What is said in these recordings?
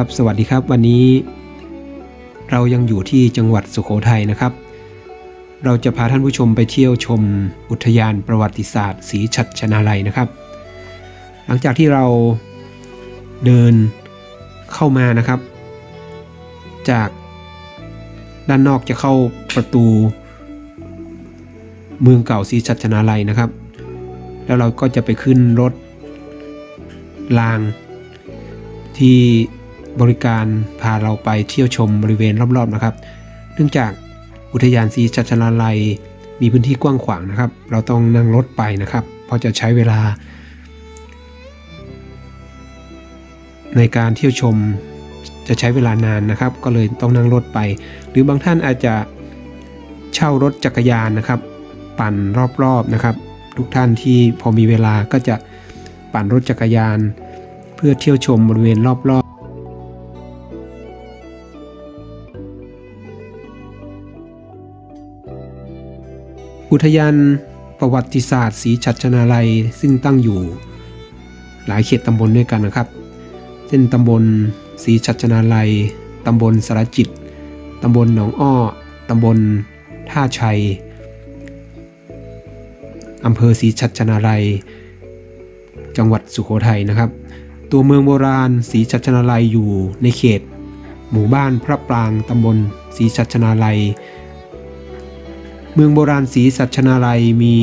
ครับสวัสดีครับวันนี้ เรายังอยู่ที่จังหวัดสุโขทัยนะครับ เราจะพาท่านผู้ชมไปเที่ยวชมอุทยานประวัติศาสตร์ศรีชัดชนาลัยนะครับ หลังจากที่เราเดินเข้ามานะครับ จากด้านนอกจะเข้าประตู เมืองเก่าศรีชัดชนาลัยนะครับ แล้วเราก็จะไปขึ้นรถรางที่ บริการพาเราไปเที่ยวชมบริเวณรอบๆนะครับ เนื่องจากอุทยานศรีชัชนาลัย มีพื้นที่กว้างขวางนะครับ เราต้องนั่งรถไปนะครับเพราะจะใช้เวลา ในการเที่ยวชมจะใช้เวลานานนะครับ ก็เลยต้องนั่งรถไป หรือบางท่านอาจจะเช่ารถจักรยานนะครับ ปั่นรอบๆนะครับ ทุกท่านที่พอมีเวลาก็จะปั่นรถจักรยาน เพื่อเที่ยวชมบริเวณรอบๆ อุทยานประวัติศาสตร์ศรีชัชนาลัยซึ่งตั้งอยู่ หลายเขตตำบลด้วยกันนะครับ เช่นตำบลศรีชัชนาลัยตำบลสารจิตตำบลหนองอ้อตำบลท่าชัยอำเภอศรีชัชนาลัย จังหวัดสุโขทัยนะครับ ตัวเมืองโบราณศรีชัชนาลัยอยู่ในเขต หมู่บ้านพระปรางตำบลศรีชัชนาลัย เมืองโบราณศรีชัชนาลัยมี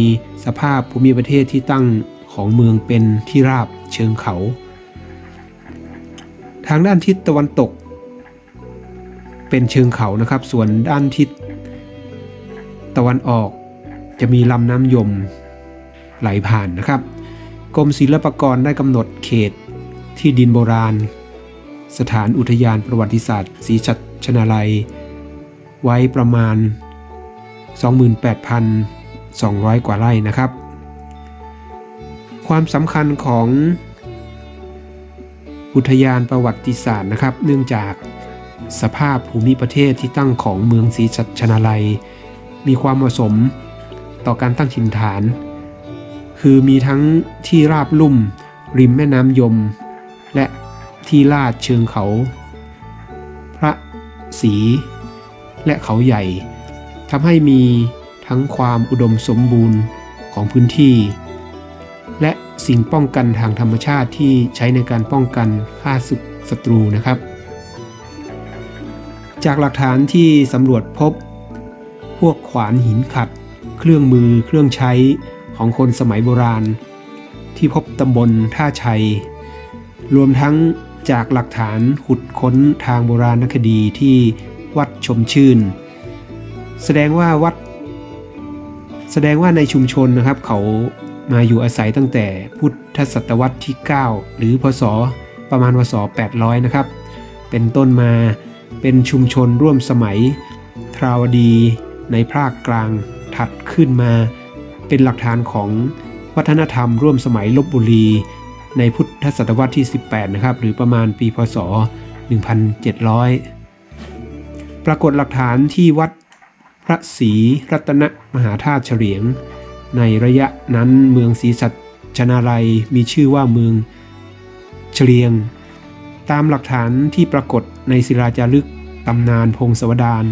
สภาพภูมิประเทศที่ตั้งของเมืองเป็นที่ราบเชิงเขา ทางด้านทิศตะวันตก เป็นเชิงเขานะครับ ส่วนด้านทิศตะวันออกจะมีลำน้ำยมไหลผ่านนะครับ กรมศิลปากรได้กำหนดเขตที่ดินโบราณ สถานอุทยานประวัติศาสตร์ศรีชัชนาลัย ไว้ประมาณ 28,200 กว่าไร่นะครับ ความสำคัญของอุทยานประวัติศาสตร์นะครับ เนื่องจากสภาพภูมิประเทศที่ตั้งของเมืองศรีชัชนาลัย มีความเหมาะสมต่อการตั้งถิ่นฐาน คือมีทั้งที่ราบลุ่ม ริมแม่น้ำยม และที่ลาดเชิงเขา พระศรีและเขาใหญ่ ทำให้มีทั้งความอุดมสมบูรณ์ของพื้นที่ และสิ่งป้องกันทางธรรมชาติที่ใช้ในการป้องกันฆ่าศึกศัตรูนะครับ จากหลักฐานที่สำรวจพบ พวกขวานหินขัด เครื่องมือเครื่องใช้ของคนสมัยโบราณ ที่พบตำบลท่าชัย รวมทั้งจากหลักฐานขุดค้นทางโบราณคดีที่วัดชมชื่น แสดงว่าวัด แสดงว่าในชุมชนนะครับ เขามาอยู่อาศัยตั้งแต่พุทธศตวรรษที่ 9 หรือพศประมาณพศ800 นะครับ เป็นต้นมาเป็นชุมชนร่วมสมัยทราวดีในภาคกลางถัดขึ้นมา เป็นหลักฐานของวัฒนธรรมร่วมสมัยลบบุรี ในพุทธศตวรรษที่ 18 นะครับ หรือประมาณปีพศ 1700 ปรากฏหลักฐานที่วัด พระศรีรัตนมหาธาตุเฉลียง ในระยะนั้นเมืองศรีสัชนาลัยมีชื่อว่าเมืองเฉลียง ตามหลักฐานที่ปรากฏในศิลาจารึกตำนานพงศวดาน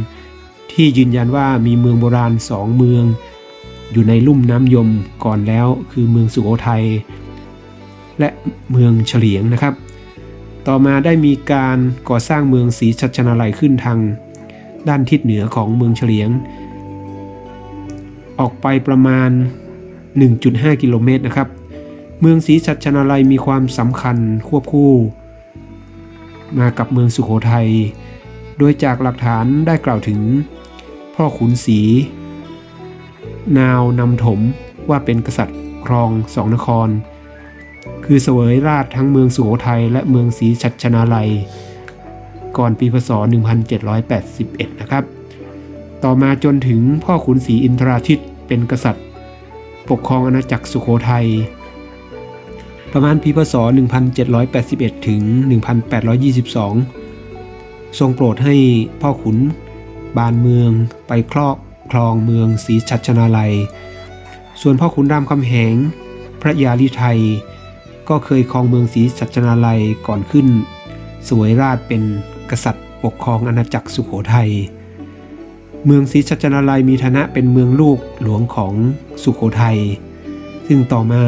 ที่ยืนยันว่ามีเมืองโบราณสองเมือง อยู่ในลุ่มน้ำยมก่อนแล้วคือเมืองสุโขทัยและเมืองเฉลียงนะครับ ต่อมาได้มีการก่อสร้างเมืองศรีชัชนาลัยขึ้นทาง ด้านทิศเหนือของเมืองเฉลียง ออกไปประมาณ 1.5 กิโลเมตรนะครับ เมืองศรีชัชนาลัยมีความสำคัญควบคู่ มากับเมืองสุโขทัย โดยจากหลักฐานได้กล่าวถึง พ่อขุนศรีนาวนำถมว่าเป็นกษัตริย์ครองสองนคร คือเสวยราชทั้งเมืองสุโขทัยและเมืองศรีชัชนาลัย ก่อนปีพศ 1781 นะครับ ต่อมาจนถึงพ่อขุนศรีอินทราทิตเป็นกษัตริย์ ปกครองอาณาจักรสุโขทัย ประมาณปีพศ 1781 ถึง 1822 ทรงโปรดให้พ่อขุนบานเมืองไปครอบครองเมืองศรีชัชนาลัย ส่วนพ่อขุนรามคำแหง พระยาลิไทย ก็เคยครองเมืองศรีชัชนาลัยก่อนขึ้นสวยราชเป็น กษัตริย์ ปกครองอาณาจักรสุโขทัย เมืองศรีสัชนาลัยมีฐานะเป็นเมืองลูกหลวงของสุโขทัย ซึ่งต่อมา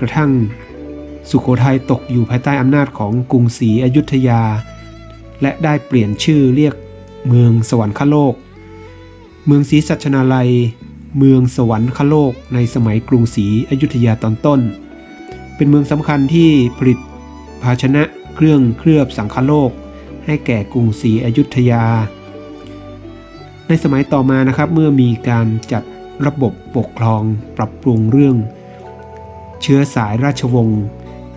กระทั่งสุโขทัยตกอยู่ภายใต้อำนาจของกรุงศรีอยุธยา และได้เปลี่ยนชื่อเรียกเมืองสวรรคโลก เมืองศรีสัชนาลัย เมืองสวรรคโลกในสมัยกรุงศรีอยุธยาตอนต้น เป็นเมืองสำคัญที่ผลิตภาชนะเครื่องเคลือบสังคโลก ให้แก่กรุงศรีอยุธยา ในสมัยต่อมานะครับเมื่อมีการจัดระบบปกครองปรับปรุงเรื่อง เชื้อสายราชวงศ์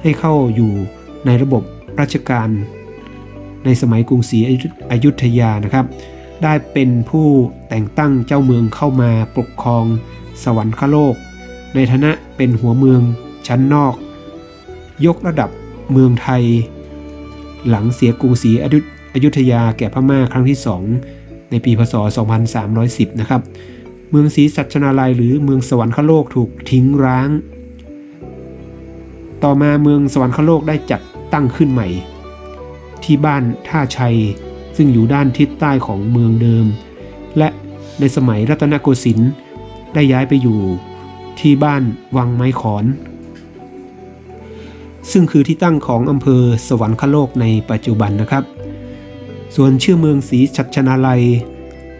ให้เข้าอยู่ในระบบราชการ ในสมัยกรุงศรีอยุธยานะครับ ได้เป็นผู้แต่งตั้งเจ้าเมืองเข้ามาปกครองสวรรคโลก ในฐานะเป็นหัวเมืองชั้นนอก ยกระดับเมืองไทย หลังเสียกรุงศรีอยุธยาแก่พม่าครั้งที่สองในปีพศ 2310 นะครับ เมืองศรีสัชนาลัยหรือเมืองสวรรคโลกถูกทิ้งร้าง ต่อมาเมืองสวรรคโลกได้จัดตั้งขึ้นใหม่ ที่บ้านท่าชัยซึ่งอยู่ด้านทิศใต้ของเมืองเดิม และในสมัยรัตนโกสินทร์ได้ย้ายไปอยู่ที่บ้านวังไม้ขอน ซึ่งคือที่ตั้งของอำเภอสวรรคโลกในปัจจุบันนะครับ ส่วนชื่อเมืองศรีชัชนาลัย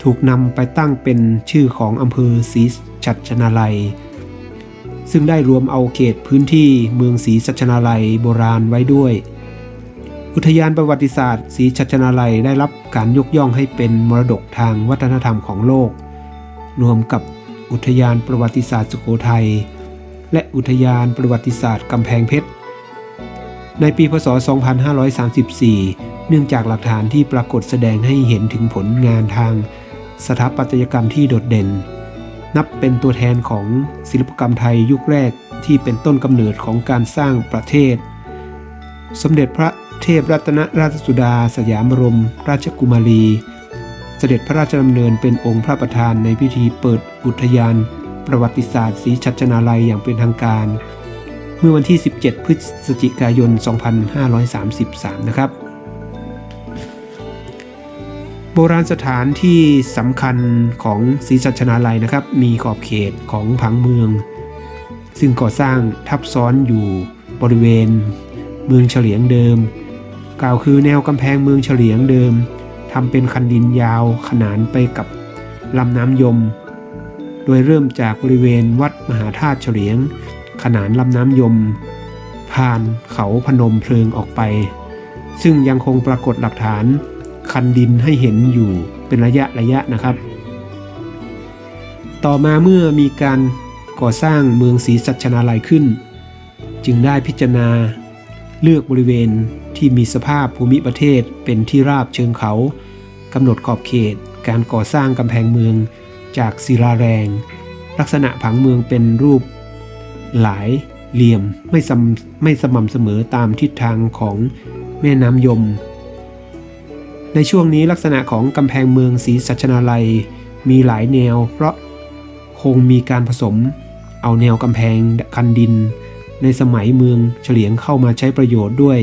ถูกนำไปตั้งเป็นชื่อของอำเภอศรีชัชนาลัย ซึ่งได้รวมเอาเขตพื้นที่เมืองศรีชัชนาลัยโบราณไว้ด้วย อุทยานประวัติศาสตร์ศรีชัชนาลัยได้รับการยกย่องให้เป็นมรดกทางวัฒนธรรมของโลก รวมกับอุทยานประวัติศาสตร์สุโขทัยและอุทยานประวัติศาสตร์กำแพงเพชร ในปีพศ 2534 เนื่องจากหลักฐานที่ปรากฏแสดงให้เห็นถึงผลงานทางสถาปัตยกรรมที่โดดเด่น นับเป็นตัวแทนของศิลปกรรมไทยยุคแรกที่เป็นต้นกำเนิดของการสร้างประเทศ สมเด็จพระเทพรัตนราชสุดา สยามบรม ราชกุมารี เสด็จพระราชดำเนินเป็นองค์พระประธานในพิธีเปิดอุทยาน ประวัติศาสตร์ศรีชัชนาลัยอย่างเป็นทางการ เมื่อวันที่ 17 พฤศจิกายน 2533 นะครับ โบราณสถานที่สำคัญของศรีสัชนาลัยนะครับ มีขอบเขตของผังเมือง ซึ่งก่อสร้างทับซ้อนอยู่บริเวณเมืองเฉลียงเดิม กล่าวคือแนวกำแพงเมืองเฉลียงเดิมทำเป็นคันดินยาวขนานไปกับลำน้ำยม โดยเริ่มจากบริเวณวัดมหาธาตุเฉลียง ขนานลำน้ำยม ผ่านเขาพนมเพลิงออกไป ซึ่งยังคงปรากฏหลักฐาน คันดินให้เห็นอยู่เป็นระยะระยะนะครับ ต่อมาเมื่อมีการก่อสร้างเมืองศรีสัชนาลัยขึ้น จึงได้พิจารณาเลือกบริเวณที่มีสภาพภูมิประเทศเป็นที่ราบเชิงเขากำหนดขอบเขตการก่อสร้างกำแพงเมืองจากศิลาแรง ลักษณะผังเมืองเป็นรูป หลายเหลี่ยมไม่สไม่สม่ำเสมอตามทิศทางของแม่น้ำยม ในช่วงนี้ลักษณะของกำแพงเมืองศรีสัชนาลัยมีหลายแนว เพราะคงมีการผสมเอาแนวกำแพงคันดิน ในสมัยเมืองเฉลียงเข้ามาใช้ประโยชน์ด้วย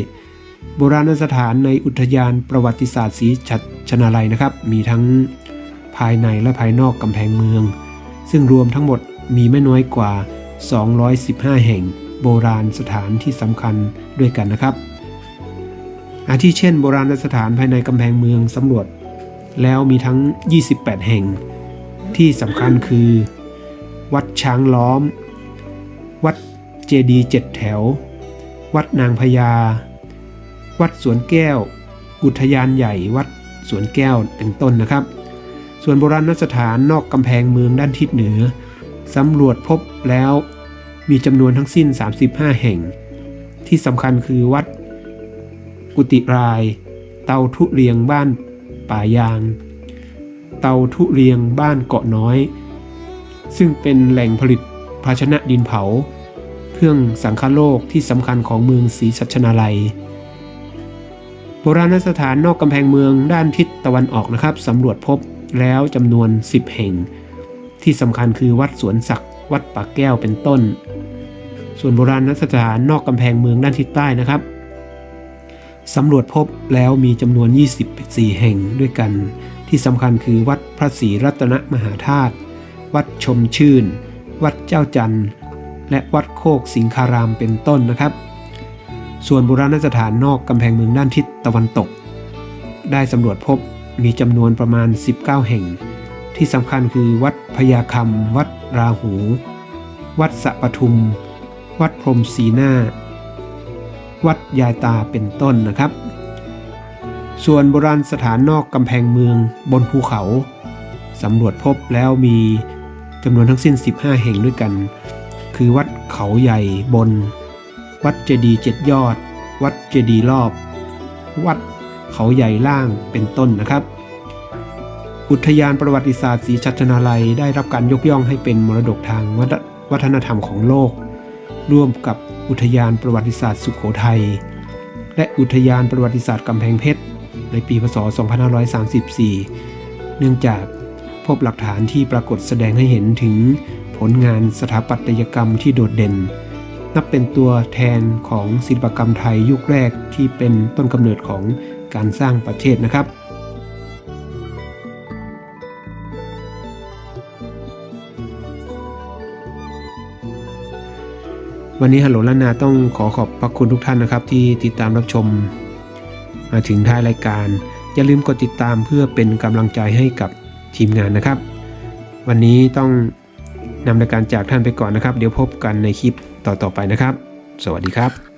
โบราณสถานในอุทยานประวัติศาสตร์ศรีชัชนาลัยนะครับ มีทั้งภายในและภายนอกกำแพงเมือง ซึ่งรวมทั้งหมดมีไม่น้อยกว่า 215 แห่งโบราณสถานที่สำคัญด้วยกันนะครับ อาทิเช่น โบราณสถานภายในกำแพงเมืองสำรวจ แล้วมีทั้ง 28 แห่ง ที่สำคัญคือ วัดช้างล้อม วัดเจดีเจ็ดแถว วัดนางพญา วัดสวนแก้ว อุทยานใหญ่วัดสวนแก้วเป็นต้นนะครับ ส่วนโบราณสถานนอกกำแพงเมืองด้านทิศเหนือ สำรวจพบแล้ว มีจำนวนทั้งสิ้น 35 แห่ง ที่สำคัญคือวัด กุติราย เตาทุเรียงบ้านป่ายาง เตาทุเรียงบ้านเกาะน้อย ซึ่งเป็นแหล่งผลิตภาชนะดินเผา เครื่องสังฆโลกที่สำคัญของเมืองศรีสัชนาลัยโบราณสถานนอกกำแพงเมืองด้านทิศตะวันออกนะครับสำรวจพบแล้วจำนวน 10 แห่ง ที่สำคัญคือวัดสวนศักดิ์วัดปากแก้วเป็นต้น ส่วนโบราณสถานนอกกำแพงเมืองด้านทิศใต้นะครับสำรวจพบแล้วมีจำนวน 24 แห่งด้วยกัน ที่สำคัญคือวัดพระศรีรัตนมหาธาตุวัดชมชื่น วัดเจ้าจันทร์ และวัดโคกสิงคารามเป็นต้นนะครับ ส่วนโบราณสถานนอกกำแพงเมืองด้านทิศตะวันตก ได้สำรวจพบมีจำนวนประมาณ 19 แห่ง ที่สำคัญคือวัดพญาคำวัดราหู วัดสะปทุม วัดพรมศีหน้า วัดยายตาเป็นต้นนะครับ ส่วนโบราณสถานนอกกำแพงเมืองบนภูเขาสำรวจพบแล้วมีจำนวนทั้งสิ้น 15 แห่งด้วยกัน คือวัดเขาใหญ่บน วัดเจดีเจ็ดยอด วัดเจดีรอบ วัดเขาใหญ่ล่างเป็นต้นนะครับ อุทยานประวัติศาสตร์ศรีชัชนาลัยได้รับการยกย่องให้เป็นมรดกทางวัฒนธรรมของโลก ร่วมกับอุทยานประวัติศาสตร์สุขโขทัย และอุทยานประวัติศาสตร์กำแพงเพชร ในปีพศ 2534 เนื่องจากพบหลักฐานที่ปรากฏแสดงให้เห็นถึงผลงานสถาปัตยกรรมที่โดดเด่น นับเป็นตัวแทนของศิลปกรรมไทยยุคแรกที่เป็นต้นกำเนิดของการสร้างประเทศนะครับ วันนี้ฮัลโหลล้านนาต้องขอขอบพระคุณทุกท่านนะครับที่ติดตามรับชม มาถึงท้ายรายการ อย่าลืมกดติดตามเพื่อเป็นกำลังใจให้กับทีมงานนะครับ วันนี้ต้องนำรายการจากท่านไปก่อนนะครับ เดี๋ยวพบกันในคลิปต่อๆไปนะครับ สวัสดีครับ